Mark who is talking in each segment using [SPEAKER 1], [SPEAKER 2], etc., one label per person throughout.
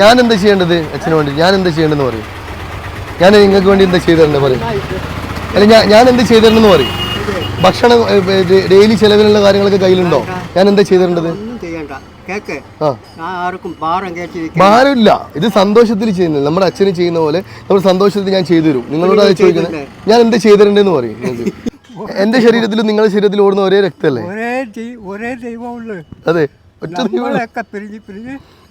[SPEAKER 1] ഞാൻ എന്താ ചെയ്യേണ്ടത് അച്ഛന് വേണ്ടി? ഞാൻ എന്താ ചെയ്യേണ്ടതെന്ന് പറയും. ഞാൻ നിങ്ങൾക്ക് വേണ്ടി എന്താ ചെയ്തു തരേണ്ടത് പറയും. അല്ല ഞാൻ ഞാൻ എന്ത് ചെയ്തിട്ടുണ്ടെന്ന് പറയും. ഭക്ഷണം ഡെയിലി ചെലവിലുള്ള കാര്യങ്ങളൊക്കെ കയ്യിലുണ്ടോ? ഞാൻ എന്താ
[SPEAKER 2] ചെയ്തിട്ടുണ്ടത്
[SPEAKER 1] ഭാരമില്ല. ഇത് സന്തോഷത്തിൽ ചെയ്യുന്നത്. നമ്മുടെ അച്ഛന് ചെയ്യുന്ന പോലെ നമ്മൾ സന്തോഷത്തിൽ ഞാൻ ചെയ്തു തരും. നിങ്ങളോട് അത് ചോദിക്കുന്നത്. ഞാൻ എന്താ ചെയ്തിട്ടുണ്ടെന്ന് പറയും. എന്റെ ശരീരത്തിലും നിങ്ങളുടെ ശരീരത്തിൽ ഓടുന്ന ഒരേ രക്തമല്ലേ
[SPEAKER 2] ഒരേ ദൈവമുള്ളൂ.
[SPEAKER 1] അതെ. ഒറ്റ ദൈവം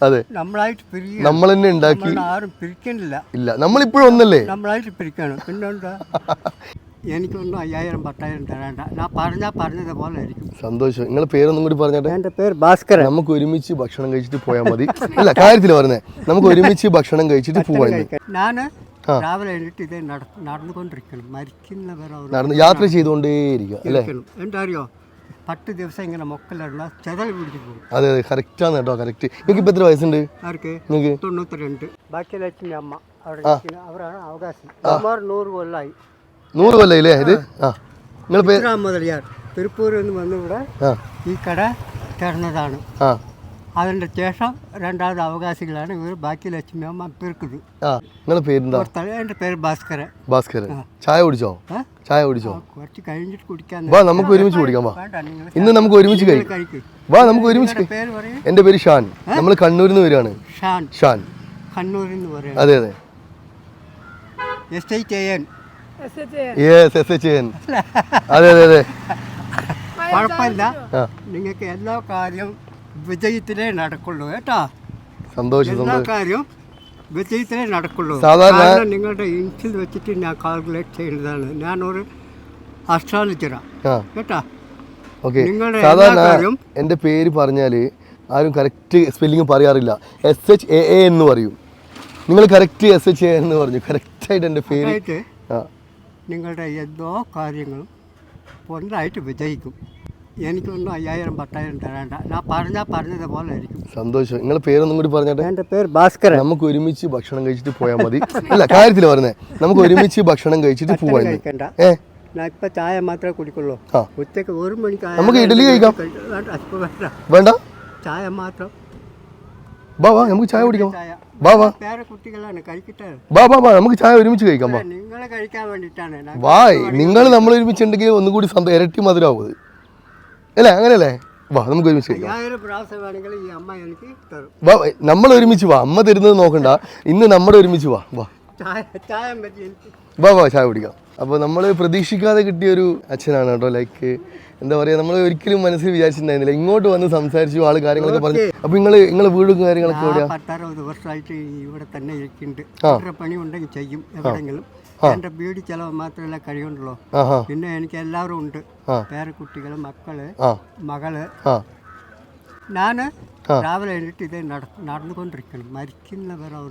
[SPEAKER 1] അതെ.
[SPEAKER 2] നമ്മളായിട്ട് പിരിയുക.
[SPEAKER 1] നമ്മൾ തന്നെ ഉണ്ടാക്കി.
[SPEAKER 2] ആരും പിരിക്കണില്ല
[SPEAKER 1] ഇല്ല. നമ്മളിപ്പോഴും ഒന്നല്ലേ?
[SPEAKER 2] നമ്മളായിട്ട് പിരിക്കണം. പിന്നെന്താ? എനിക്കൊന്നും അയ്യായിരം പത്തായിരം തരേണ്ട. ഞാൻ പറഞ്ഞാൽ പറഞ്ഞതുപോലെ ആയിരിക്കും.
[SPEAKER 1] സന്തോഷം. നിങ്ങളെ പേരൊന്നും കൂടി പറഞ്ഞാട്ടെ?
[SPEAKER 2] എന്റെ പേര് ഭാസ്കരൻ.
[SPEAKER 1] നമുക്ക് ഒരുമിച്ച് ഭക്ഷണം കഴിച്ചിട്ട് പോയാൽ മതി. അല്ല കാര്യത്തിൽ പറഞ്ഞേ. നമുക്ക് ഒരുമിച്ച് ഭക്ഷണം കഴിച്ചിട്ട് പോവാൻ
[SPEAKER 2] ഞാൻ രാവിലെ എഴുന്നിട്ട് ഇതേ നട നടന്നുകൊണ്ടിരിക്കണം. മരിക്കുന്നവരോ
[SPEAKER 1] നടന്ന് യാത്ര ചെയ്തുകൊണ്ടേയിരിക്കുക അല്ലേ.
[SPEAKER 2] എന്താ അറിയോ? പത്ത് ദിവസം ഇങ്ങനെ മൊക്കലിടണം ചെതൽ പിടിച്ചു പോകും.
[SPEAKER 1] അതെ അതെ കറക്റ്റാണ് കേട്ടോ കറക്റ്റ് നിങ്ങൾക്ക് ഇപ്പം എത്ര വയസ്സുണ്ട്?
[SPEAKER 2] ആർക്ക്?
[SPEAKER 1] നിങ്ങൾക്ക്
[SPEAKER 2] തൊണ്ണൂറ്റിരണ്ട്. ബാക്കി ലക്ഷ്മി അമ്മ അവിടെ ഇരിക്കുന്ന അവരാണ് അവകാശം. സുമാർ നൂറ് കൊല്ലായി.
[SPEAKER 1] നൂറ് കൊല്ലായില്ലേ? ഇത്? ആ. നിങ്ങൾ
[SPEAKER 2] മുതലിയാർ തിരുപ്പൂരിൽ നിന്ന്
[SPEAKER 1] വന്നിവിടെ
[SPEAKER 2] ഈ കട തരുന്നതാണ്
[SPEAKER 1] ആ.
[SPEAKER 2] അതിന്റെ ശേഷം രണ്ടാമത് അവകാശികളാണ് ഇവർ ബാക്കി ലക്ഷ്മി അമ്മ പെരുക്കുന്നത്
[SPEAKER 1] ആ നിങ്ങളെ പേരെന്താ?
[SPEAKER 2] എന്റെ പേര് ഭാസ്കരൻ.
[SPEAKER 1] ഭാസ്കരൻ. ചായ കുടിച്ചോ? ചായ കുടിച്ചോ?
[SPEAKER 2] കുറച്ച് കഴിഞ്ഞിട്ട് കുടിക്കാൻ
[SPEAKER 1] വാ നമുക്ക് ഒരുമിച്ച് കുടിക്കാം വാ. ഇന്ന് നമുക്ക് ഒരുമിച്ച് കഴിക്കാം. വാ നമുക്ക് ഒരുമിച്ച് എന്റെ
[SPEAKER 2] പേര്
[SPEAKER 1] എന്റെ പേര് ഷാൻ. നമ്മൾ കണ്ണൂരിൽ നിന്ന് വരികയാണ്.
[SPEAKER 2] ഷാൻ.
[SPEAKER 1] ഷാൻ.
[SPEAKER 2] കണ്ണൂരിൽ നിന്ന് പറയുന്നത്.
[SPEAKER 1] അതെ അതെ.
[SPEAKER 2] എസ് ഐ ചെയ്യാൻ
[SPEAKER 1] യെസ് എസ് എച്ച് എൻ. അതെ അതെ അതെ.
[SPEAKER 2] കുഴപ്പമില്ല. നിങ്ങൾക്ക് എല്ലാ കാര്യവും വിജയത്തിലേ നടക്കുള്ളൂ കേട്ടാ?
[SPEAKER 1] സന്തോഷം
[SPEAKER 2] എല്ലാ കാര്യവും വിജയത്തിലേ നടക്കുള്ളൂ.
[SPEAKER 1] സാധാരണ-
[SPEAKER 2] നിങ്ങളുടെ ഇഞ്ചിൽ വെച്ചിട്ട് ഞാൻ കാൽക്കുലേറ്റ് ചെയ്യുന്നതാണ്. ഞാനൊരു അസ്ട്രോളജറാണ് കേട്ടോ?
[SPEAKER 1] ഓക്കെ. സാധാരണ എന്റെ പേര് പറഞ്ഞാൽ ആരും കറക്റ്റ് സ്പെല്ലിംഗ് പറയാറില്ല. എസ് എച്ച് എ എ എന്ന് പറയും. നിങ്ങൾ കറക്റ്റ് എസ് എച്ച് എ എന്ന് പറഞ്ഞു. കറക്റ്റായിട്ട് എന്റെ പേര്.
[SPEAKER 2] നിങ്ങളുടെ എന്തോ കാര്യങ്ങളും ഒന്നായിട്ട് വിജയിക്കും. എനിക്കൊന്നും അയ്യായിരം പത്തായിരം തരേണ്ട. ഞാൻ പറഞ്ഞാൽ പറഞ്ഞതുപോലെ ആയിരിക്കും
[SPEAKER 1] സന്തോഷം. നിങ്ങൾ പേരൊന്നും കൂടി പറഞ്ഞാട്ടെ?
[SPEAKER 2] എന്റെ പേര് ഭാസ്കരൻ.
[SPEAKER 1] നമുക്ക് ഒരുമിച്ച് ഭക്ഷണം കഴിച്ചിട്ട് പോയാൽ മതി. അല്ല കാര്യത്തിൽ പറഞ്ഞേ. നമുക്ക് ഒരുമിച്ച് ഭക്ഷണം കഴിച്ചിട്ട് പോവാൻ
[SPEAKER 2] കഴിക്കണ്ട.
[SPEAKER 1] ഏ?
[SPEAKER 2] ഞാൻ ഇപ്പം ചായ മാത്രമേ കുടിക്കുള്ളൂ.
[SPEAKER 1] ആ.
[SPEAKER 2] ഉച്ചയ്ക്ക് ഒരു മണിക്ക്
[SPEAKER 1] നമുക്ക് ഇഡലി കഴിക്കാം.
[SPEAKER 2] വേണ്ട ഇപ്പം വേണ്ട.
[SPEAKER 1] വേണ്ട?
[SPEAKER 2] ചായ മാത്രം.
[SPEAKER 1] വാ നമുക്ക് ചായ കുടിക്കാം.
[SPEAKER 2] ചായ.
[SPEAKER 1] വാ
[SPEAKER 2] കുട്ടികളാണ് കഴിക്കട്ടെ?
[SPEAKER 1] വാ നമുക്ക് ചായ ഒരുമിച്ച് കഴിക്കാം വാ.
[SPEAKER 2] നിങ്ങളെ കഴിക്കാൻ വേണ്ടിയിട്ടാണ് ഞാൻ
[SPEAKER 1] വായ് നിങ്ങൾ നമ്മൾ ഒരുമിച്ചുണ്ടെങ്കിൽ ഒന്നുകൂടി ഇരട്ടി മധുരമാവും അല്ലേ? അങ്ങനെയല്ലേ? വാ നമുക്ക് ഒരുമിച്ച് കഴിക്കാം. നമ്മൾ ഒരുമിച്ച് വാ. അമ്മ തരുന്നത് നോക്കണ്ട. ഇന്ന് നമ്മുടെ ഒരുമിച്ച് വാ. വാ. വാ വാ ചായ കുടിക്കാം. അപ്പോൾ നമ്മൾ പ്രതീക്ഷിക്കാതെ കിട്ടിയ ഒരു അച്ഛനാണ് കേട്ടോ. ലൈക്ക് എന്താ പറയുക നമ്മൾ ഒരിക്കലും മനസ്സിൽ വിചാരിച്ചിട്ടുണ്ടായിരുന്നില്ല. ഇങ്ങോട്ട് വന്ന് സംസാരിച്ചു ആൾ കാര്യങ്ങളൊക്കെ പറഞ്ഞു. അപ്പോൾ നിങ്ങൾ നിങ്ങൾ വീടും കാര്യങ്ങളൊക്കെ
[SPEAKER 2] ആ
[SPEAKER 1] എവിടെയാ?
[SPEAKER 2] പത്തറുപത് വർഷമായിട്ട് ഇവിടെ തന്നെ ഇരിക്കുന്നുണ്ട്. പണി ഉണ്ടെങ്കിൽ ചെയ്യും എവിടെയെങ്കിലും. എന്റെ വീട് ചെലവ് മാത്രമല്ല കഴിയുണ്ടല്ലോ പിന്നെ എനിക്ക് എല്ലാവരും ഉണ്ട്. പേരക്കുട്ടികൾ മക്കൾ
[SPEAKER 1] മകൾ.
[SPEAKER 2] ഞാൻ. രാവിലെ എഴുന്നിട്ട് ഇത് നട നടന്നുകൊണ്ടിരിക്കണം.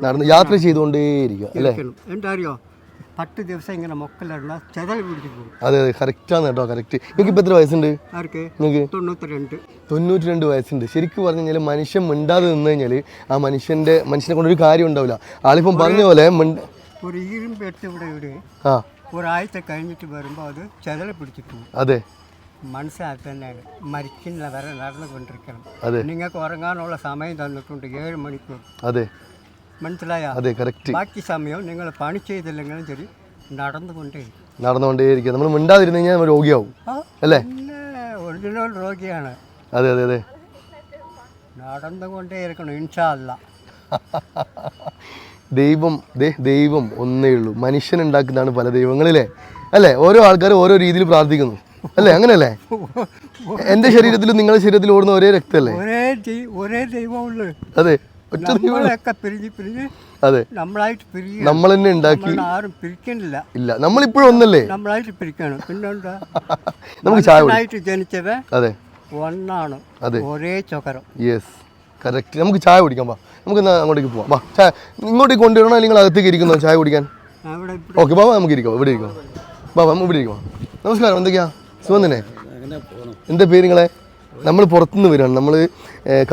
[SPEAKER 1] നടന്ന് യാത്ര ചെയ്തുകൊണ്ടേയിരിക്കുക അല്ലേ?
[SPEAKER 2] എന്താ അറിയോ പത്ത് ദിവസം ഇങ്ങനെ മൊക്കലുള്ള ചെതൽ പിടിച്ചു പോകും.
[SPEAKER 1] അതെ അതെ. കറക്റ്റാണ് കേട്ടോ കറക്റ്റ്. നിങ്ങൾക്ക് ഇപ്പം എത്ര വയസ്സുണ്ട്?
[SPEAKER 2] ആർക്ക്?
[SPEAKER 1] നിങ്ങൾക്ക്
[SPEAKER 2] തൊണ്ണൂറ്റി
[SPEAKER 1] രണ്ട് വയസ്സുണ്ട്. ശരിക്കും പറഞ്ഞു കഴിഞ്ഞാൽ മനുഷ്യൻ മിണ്ടാതെ നിന്ന് കഴിഞ്ഞാൽ ആ മനുഷ്യന്റെ മനുഷ്യനെ കൊണ്ടൊരു കാര്യം ഉണ്ടാവില്ല ആളിപ്പം പറഞ്ഞ പോലെ
[SPEAKER 2] ഒരു ഇരുമ്പ് എടുത്ത് ഇവിടെ ഇവിടെ
[SPEAKER 1] ആ.
[SPEAKER 2] ഒരാഴ്ച കഴിഞ്ഞിട്ട് വരുമ്പോൾ അത് ചെതല പിടിച്ചിട്ട് പോകും.
[SPEAKER 1] അതെ.
[SPEAKER 2] മനസ്സിലാക്കി തന്നെയാണ് മരിക്കുന്നവരെ നടന്നുകൊണ്ടിരിക്കണം.
[SPEAKER 1] അതെ.
[SPEAKER 2] നിങ്ങൾക്ക് ഉറങ്ങാനുള്ള സമയം തന്നിട്ടുണ്ട് ഏഴ് മണിക്കൂർ.
[SPEAKER 1] അതെ.
[SPEAKER 2] മനസ്സിലായ?
[SPEAKER 1] അതെ കറക്റ്റ്
[SPEAKER 2] ബാക്കി സമയം നിങ്ങൾ പണി ചെയ്തില്ലെങ്കിലും ശരി നടന്നുകൊണ്ടേ
[SPEAKER 1] നടന്നുകൊണ്ടേയിരിക്കുക നമ്മൾ മിണ്ടാതിരുന്ന് കഴിഞ്ഞാൽ നമ്മൾ രോഗിയാവും. അല്ലേ?
[SPEAKER 2] ഒറിജിനൽ രോഗിയാണ്.
[SPEAKER 1] അതെ അതെ അതെ.
[SPEAKER 2] നടന്നുകൊണ്ടേ ഇരിക്കണം ഇൻഷാ അല്ല
[SPEAKER 1] ദൈവം ദേ ദൈവം ഒന്നേ ഉള്ളൂ. മനുഷ്യൻ ഉണ്ടാക്കുന്നതാണ് പല ദൈവങ്ങളിലെ അല്ലേ? ഓരോ ആൾക്കാർ ഓരോ രീതിയിൽ പ്രാർത്ഥിക്കുന്നു. അല്ലേ? അങ്ങനെയല്ലേ? എന്റെ ശരീരത്തിലും നിങ്ങളുടെ ശരീരത്തിൽ ഓടുന്ന ഒരേ രക്തമല്ലേ
[SPEAKER 2] ഒരേ ഒരേ ദൈവമുള്ളു.
[SPEAKER 1] അതെ ഒറ്റ ദൈവം. അതെ.
[SPEAKER 2] നമ്മളായിട്ട്
[SPEAKER 1] നമ്മൾ തന്നെ ഉണ്ടാക്കി.
[SPEAKER 2] ആരും പിരിക്കണില്ല.
[SPEAKER 1] ഇല്ല നമ്മളിപ്പോഴും ഒന്നല്ലേ?
[SPEAKER 2] നമ്മളായിട്ട് പിരിക്കണം. പിന്നെന്താ?
[SPEAKER 1] നമുക്ക് ചായ
[SPEAKER 2] ജനിച്ചത്
[SPEAKER 1] അതെ.
[SPEAKER 2] ഒന്നാണ്.
[SPEAKER 1] അതെ.
[SPEAKER 2] ഒരേ ചൊക്കരം
[SPEAKER 1] യെസ് കറക്റ്റ്. നമുക്ക് ചായ കുടിക്കാം വാ. നമുക്ക് എന്നാൽ അങ്ങോട്ടേക്ക് പോവാം. വാ ചായ. ഇങ്ങോട്ടേക്ക് കൊണ്ടുവരണോ അല്ലെങ്കിൽ അകത്തേക്ക് ഇരിക്കുന്നോ ചായ കുടിക്കാൻ? ഓക്കെ ബാബാ നമുക്ക് ഇരിക്കാം. ഇവിടെ ഇരിക്കാം. ബാബാ നമുക്ക് ഇവിടെ ഇരിക്കാം. നമസ്കാരം എന്തൊക്കെയാ? സുഖം തന്നെ എന്താ പേര് നിങ്ങളെ? നമ്മൾ പുറത്തുനിന്ന് വരികയാണ്. നമ്മൾ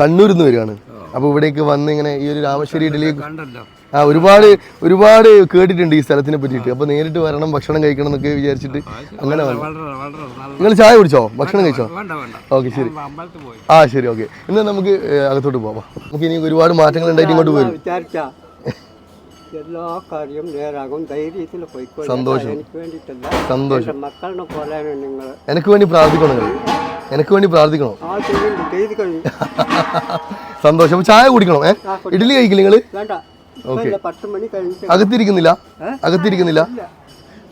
[SPEAKER 1] കണ്ണൂരിൽ നിന്ന് വരികയാണ്. അപ്പോൾ ഇവിടേക്ക് വന്ന് ഇങ്ങനെ ഈ ഒരു രാമശ്ശേരി ഇഡലി
[SPEAKER 3] കണ്ടല്ലോ.
[SPEAKER 1] ആ ഒരുപാട് ഒരുപാട് കേട്ടിട്ടുണ്ട് ഈ സ്ഥലത്തിനെ പറ്റിയിട്ട്. അപ്പൊ നേരിട്ട് വരണം ഭക്ഷണം കഴിക്കണം എന്നൊക്കെ വിചാരിച്ചിട്ട് അങ്ങനെ നിങ്ങൾ ചായ കുടിച്ചോ? ഭക്ഷണം കഴിച്ചോ? ഓക്കെ ശരി.
[SPEAKER 3] പോയി.
[SPEAKER 1] ആ ശരി ഓക്കെ. എന്നാൽ നമുക്ക് അകത്തോട്ട് പോവാം. നമുക്ക് ഇനി ഒരുപാട് മാറ്റങ്ങൾ ഉണ്ടായിട്ട് ഇങ്ങോട്ട് വരും
[SPEAKER 2] എല്ലാ കാര്യവും നേരാകും. ധൈര്യത്തിൽ പോയിക്കോളൂ.
[SPEAKER 1] സന്തോഷം.
[SPEAKER 2] എനിക്ക് വേണ്ടിയിട്ടല്ല.
[SPEAKER 1] സന്തോഷം.
[SPEAKER 2] മക്കളുടെ പോലെയാണ് നിങ്ങൾ.
[SPEAKER 1] എനിക്ക് വേണ്ടി പ്രാർത്ഥിക്കണം നിങ്ങൾ. എനിക്ക് വേണ്ടി പ്രാർത്ഥിക്കണോ. സന്തോഷം. ചായ കുടിക്കണോ ഏഹ് ഇഡ്ഡലി കഴിക്കില്ല നിങ്ങൾ?
[SPEAKER 2] വേണ്ട. ഇപ്പൊ ഇല്ല, പത്ത് മണി കഴിഞ്ഞിട്ട്
[SPEAKER 1] അകത്തിരിക്കുന്നില്ല? അകത്തിരിക്കുന്നില്ല?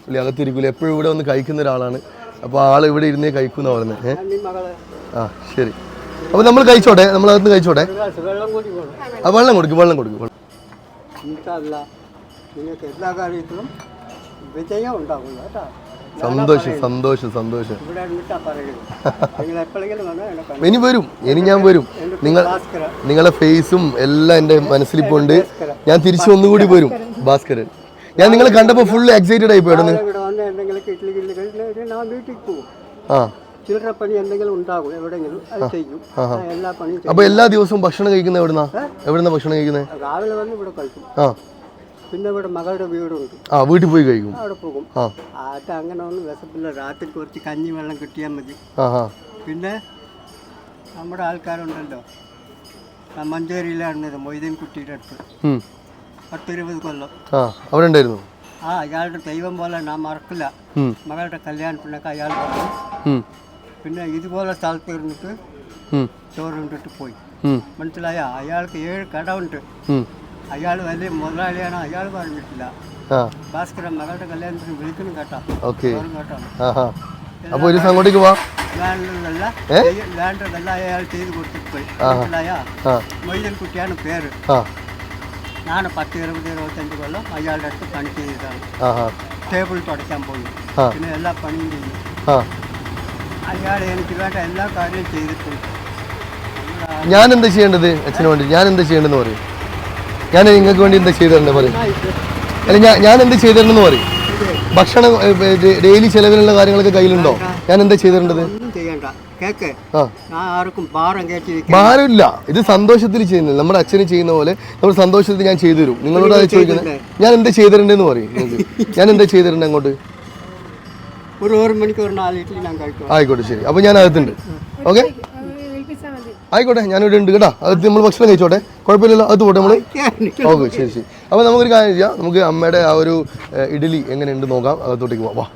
[SPEAKER 1] ഇല്ല. അകത്തിരിക്കില്ല എപ്പോഴും ഇവിടെ വന്ന് കഴിക്കുന്ന ഒരാളാണ്. അപ്പോൾ ആൾ ഇവിടെ ഇരുന്നേ കഴിക്കുന്ന
[SPEAKER 2] പറഞ്ഞത്
[SPEAKER 1] ആ ശരി. അപ്പോൾ നമ്മൾ കഴിച്ചോട്ടെ? നമ്മൾ അകത്ത് കഴിച്ചോട്ടെ? ആ വെള്ളം കൊടുക്കും വെള്ളം കൊടുക്കും വെള്ളം.
[SPEAKER 2] ഇൻഷല്ല. നിങ്ങൾക്ക് എല്ലാ കാര്യത്തിലും വിജയം ഉണ്ടാകും കേട്ടോ.
[SPEAKER 1] സന്തോഷം സന്തോഷം സന്തോഷം. ഇനി വരും ഇനി ഞാൻ വരും. നിങ്ങൾ
[SPEAKER 2] നിങ്ങളുടെ
[SPEAKER 1] നിങ്ങളെ ഫേസും എല്ലാം എന്റെ മനസ്സിലിപ്പോണ്ട്. ഞാൻ തിരിച്ചു ഒന്നുകൂടി വരും. ഭാസ്കരൻ. ഞാൻ നിങ്ങളെ കണ്ടപ്പോൾ ഫുൾ എക്സൈറ്റഡ് ആയി പോയി
[SPEAKER 2] ഇവിടെ വന്ന് എന്തെങ്കിലും ഇഡ്ഡലി കിള്ളി ഞാൻ വീട്ടിൽ പോകും
[SPEAKER 1] ആ.
[SPEAKER 2] ചില്ലറ പണി എന്തെങ്കിലും ഉണ്ടാകും എവിടെയെങ്കിലും അത് ചെയ്യും. എല്ലാ പണിയും ചെയ്യും.
[SPEAKER 1] അപ്പോൾ എല്ലാ ദിവസവും ഭക്ഷണം കഴിക്കുന്നത് എവിടുന്നാ? എവിടുന്നാ ഭക്ഷണം കഴിക്കുന്നത്?
[SPEAKER 2] രാവിലെ വന്ന് ഇവിടെ കഴിക്കും.
[SPEAKER 1] ആ.
[SPEAKER 2] പിന്നെ ഇവിടെ മകളുടെ വീടുണ്ട്.
[SPEAKER 1] ആ വീട്ടിൽ പോയി കഴിക്കും.
[SPEAKER 2] അവിടെ പോകും.
[SPEAKER 1] ആ.
[SPEAKER 2] അത് അങ്ങനെ ഒന്നും വിശപ്പില്ല. രാത്രി കുറച്ച് കഞ്ഞി വെള്ളം കിട്ടിയാൽ മതി.
[SPEAKER 1] ആ ആ.
[SPEAKER 2] പിന്നെ നമ്മുടെ ആൾക്കാരുണ്ടല്ലോ. മഞ്ചേരിയിലാണ് മൊയ്തീൻ കുട്ടിയുടെ അടുത്ത്. പത്തിരുപത് കൊല്ലം.
[SPEAKER 1] ആ
[SPEAKER 2] അയാളുടെ ദൈവം പോലെ ഞാൻ മറക്കില്ല. മകളുടെ കല്യാണത്തിനൊക്കെ അയാൾ
[SPEAKER 1] പറഞ്ഞു.
[SPEAKER 2] പിന്നെ ഇതുപോലെ സ്ഥലത്ത് ഇരുന്നിട്ട്. ചോറുണ്ടിട്ട് പോയി. മനസ്സിലായ? അയാൾക്ക് ഏഴ് കടമുണ്ട്. അയാൾ വലിയ മുതലാളിയാണ് അയാൾ പറഞ്ഞിട്ടില്ല. ഭാസ്കരൻ മകളുടെ കല്യാണത്തിന് വിളിക്കണം കേട്ടോ. കേട്ടോ.
[SPEAKER 1] അപ്പോൾ ഒരു ദിവസം അങ്ങോട്ടേക്ക് പോവാം
[SPEAKER 2] ലാൻഡിലല്ല ലാൻഡിലല്ല അയാൾ ചെയ്ത് കൊടുത്തിട്ട് പോയി മനസ്സിലായ?
[SPEAKER 1] ആ.
[SPEAKER 2] മൊയ്തൻ പേര്. ഞാൻ പത്ത് ഇരുപത് ഇരുപത്തഞ്ച് കൊല്ലം അയാളുടെ അടുത്ത് പണി ചെയ്തതാണ്.
[SPEAKER 1] ആ ആ.
[SPEAKER 2] ടേബിൾ തുടയ്ക്കാൻ പോയി.
[SPEAKER 1] ആ.
[SPEAKER 2] പിന്നെ എല്ലാ പണിയും ചെയ്തു. അയാൾ എനിക്ക് വേണ്ട എല്ലാ കാര്യവും ചെയ്തിട്ടുണ്ട്.
[SPEAKER 1] ഞാൻ എന്താ ചെയ്യേണ്ടത് അച്ഛന് വേണ്ടി? ഞാൻ എന്താ ചെയ്യേണ്ടെന്ന് പറയും. ഞാൻ നിങ്ങൾക്ക് വേണ്ടി എന്താ ചെയ്തു പറയും. അല്ല ഞാൻ ഞാൻ എന്താ ചെയ്തു പറയും. ഭക്ഷണം ഡെയിലി ചെലവിലുള്ള കാര്യങ്ങളൊക്കെ കയ്യിലുണ്ടോ? ഞാൻ എന്താ
[SPEAKER 2] ചെയ്തിട്ടുണ്ടത്
[SPEAKER 1] ഭാരമില്ല. ഇത് സന്തോഷത്തിൽ ചെയ്യുന്നത്. നമ്മുടെ അച്ഛന് ചെയ്യുന്ന പോലെ നമ്മൾ സന്തോഷത്തിൽ ഞാൻ ചെയ്തു തരും നിങ്ങളോട് അത് ചോദിക്കുന്നത് ഞാൻ എന്താ ചെയ്തിട്ടുണ്ടെന്ന് പറയും. ഞാൻ എന്താ ചെയ്തിട്ടുണ്ട് അങ്ങോട്ട്?
[SPEAKER 2] ഒരു ഒരു മണിക്ക് ഒരു നാല് ഇഡ്ഡലി ഞാൻ കഴിക്കും
[SPEAKER 1] ആയിക്കോട്ടെ ശരി. അപ്പോൾ ഞാൻ അകത്തുണ്ട്. ഓക്കെ? ആയിക്കോട്ടെ ഞാനിവിടെ ഉണ്ട് കേട്ടോ. അത് നമ്മൾ ഭക്ഷണം കഴിച്ചോട്ടെ. കുഴപ്പമില്ലല്ലോ? അത് പോട്ടെ നമ്മൾ ഓക്കെ ശരി ശരി. അപ്പോൾ നമുക്കൊരു കാര്യം ചെയ്യാം. നമുക്ക് അമ്മയുടെ ആ ഒരു ഇഡലി എങ്ങനെയുണ്ട് നോക്കാം. അകത്തോട്ടേക്ക് പോവാം വാ.